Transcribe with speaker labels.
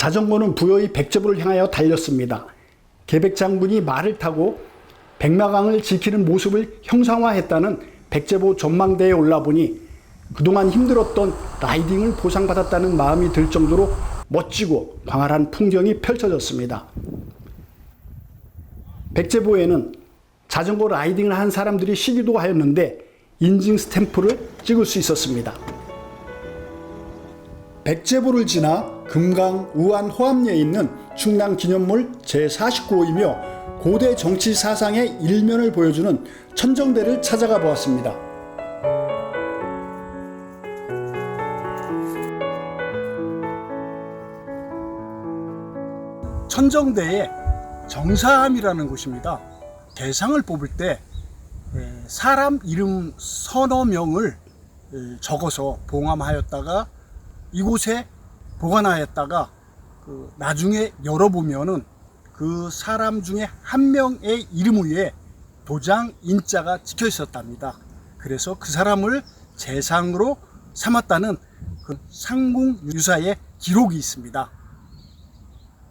Speaker 1: 자전거는 부여의 백제부를 향하여 달렸습니다. 계백 장군이 말을 타고 백마강을 지키는 모습을 형상화했다는 백제보 전망대에 올라보니 그동안 힘들었던 라이딩을 보상받았다는 마음이 들 정도로 멋지고 광활한 풍경이 펼쳐졌습니다. 백제보에는 자전거 라이딩을 한 사람들이 쉬기도 하였는데 인증 스탬프를 찍을 수 있었습니다. 백제보를 지나 금강 우안 호암리에 있는 충남 기념물 제49호이며 고대 정치 사상의 일면을 보여주는 천정대를 찾아가 보았습니다. 천정대에 정사함이라는 곳입니다. 대상을 뽑을 때 에, 사람 이름 서너 명을 에, 적어서 봉함하였다가 이곳에 보관하였다가 그 나중에 열어보면은 그 사람 중에 한 명의 이름 위에 도장 인자가 찍혀 있었답니다. 그래서 그 사람을 재상으로 삼았다는 그 상궁 유사의 기록이 있습니다.